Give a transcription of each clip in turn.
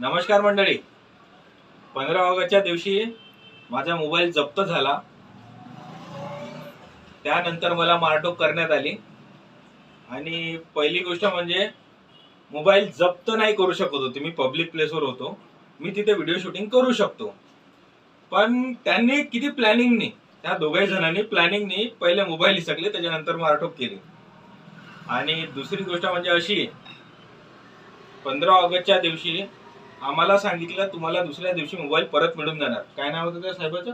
नमस्कार मंडळी. पंधरा ऑगस्टच्या दिवशी माझा मोबाईल जप्त झाला. त्यानंतर मला मारटोक करण्यात आली. आणि पहिली गोष्ट म्हणजे मोबाईल जप्त नाही करू शकत होते. मी पब्लिक प्लेसवर होतो. मी तिथे व्हिडिओ शूटिंग करू शकतो. पण त्यांनी किती प्लॅनिंगनी त्या दोघाही जणांनी प्लॅनिंगनी पहिले मोबाईल हिसकले त्याच्यानंतर मारटोक केली. आणि दुसरी गोष्ट म्हणजे अशी पंधरा ऑगस्टच्या दिवशी आम्हाला सांगितलं तुम्हाला दुसऱ्या दिवशी मोबाईल परत मिळून जाणार. काय नाव होतं त्या साहेबाचं?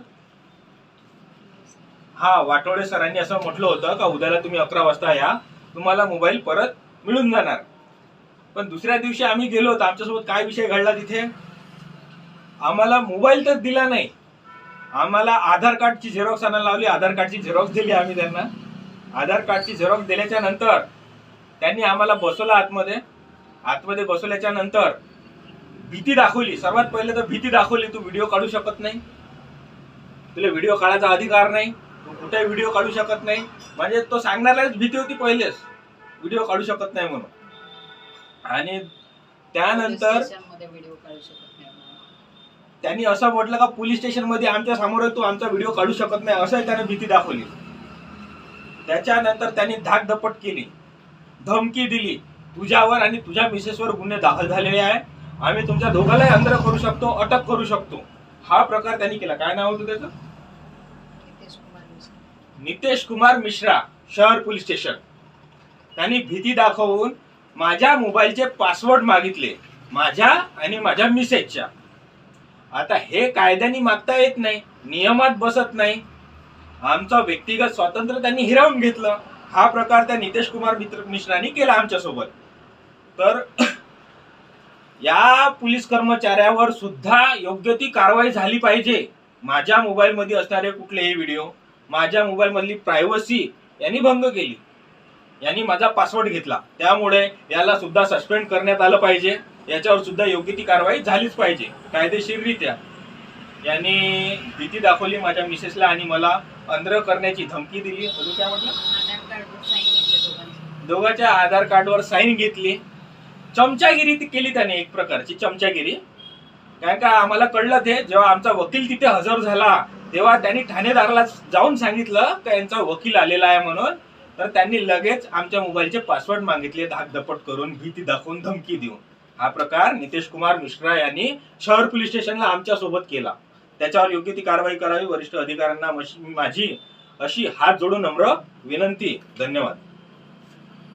हा वाटोळे सरांनी असं म्हटलं होतं का उद्याला तुम्ही अकरा वाजता या तुम्हाला मोबाईल परत मिळून जाणार. पण दुसऱ्या दिवशी आम्ही गेलो होतो आमच्यासोबत काय विषय घडला तिथे? आम्हाला मोबाईल तर दिला नाही. आम्हाला आधार कार्डची झेरॉक्स आणायला लावली आधार कार्डची झेरॉक्स दिली आम्ही त्यांना. आधार कार्डची झेरॉक्स दिल्याच्या नंतर त्यांनी आम्हाला बसवलं आतमध्ये. आतमध्ये बसवल्याच्या नंतर भीती दाखवली. सर्वात पहिले तर भीती दाखवली तू व्हिडिओ काढू शकत नाही. तुला व्हिडिओ काढायचा अधिकार नाही. तू कुठे व्हिडिओ काढू शकत नाही. म्हणजे तो सांगणारलाच भीती होती पहिलेच. व्हिडिओ काढू शकत नाही म्हणून. आणि त्यानंतर. त्यांनी असं म्हटलं का पोलीस स्टेशनमध्ये आमच्यासमोर तू आमचा व्हिडिओ काढू शकत नाही. असं त्याने भीती दाखवली. त्याच्यानंतर त्यांनी धाकधपट केली. धमकी दिली. तुझ्यावर आणि तुझ्या मिसेसवर गुन्हे दाखल झालेले आहे. आम्ही तुमच्या दोघांलाही अंतर करू शकतो अटक करू शकतो. हा प्रकार त्यांनी केला. काय नाव होतं त्याचं? नितेश कुमार मिश्रा. शहर पोलीस स्टेशन. त्यांनी भीती दाखवून माझ्या मोबाईलचे पासवर्ड मागितले. माझ्या आणि माझ्या मिसेजच्या आता हे कायद्याने मागता येत नाही नियमात बसत नाही. आमचं व्यक्तिगत स्वातंत्र्य त्यांनी हिरावून घेतलं. हा प्रकार त्या नितेश कुमार मित्र मिश्रांनी केला आमच्यासोबत. तर या पोलीस कर्मचाऱ्यावर सुद्धा योग्य ती कारवाई झाली पाहिजे. माझ्या मोबाईल मध्ये असणारे कुठलेही व्हिडिओ माझ्या मोबाईल मधली प्रायव्हसी यांनी भंग केली. यांनी माझा पासवर्ड घेतला. त्यामुळे याला सुद्धा सस्पेंड करण्यात आलं पाहिजे. याच्यावर सुद्धा योग्य ती कारवाई झालीच पाहिजे कायदेशीररित्या. यांनी भीती दाखवली माझ्या मिसेसला आणि मला अंध्र करण्याची धमकी दिली. अजून काय म्हटलं? दोघांच्या आधार कार्डवर साईन घेतली. चमचागिरी ती केली त्याने एक प्रकारची चमचागिरी. कारण का आम्हाला कळलं ते जेव्हा आमचा वकील तिथे हजर झाला तेव्हा त्यांनी ठाणेदाराला जाऊन सांगितलं का यांचा वकील आलेला आहे म्हणून. तर त्यांनी लगेच आमच्या मोबाईलचे पासवर्ड मागितले धाकधपट करून भीती दाखवून धमकी देऊन. हा प्रकार नितेश कुमार मिश्रा यांनी शहर पोलीस स्टेशनला आमच्यासोबत केला. त्याच्यावर योग्य ती कारवाई करावी वरिष्ठ अधिकाऱ्यांना माझी अशी हात जोडून नम्र विनंती. धन्यवाद.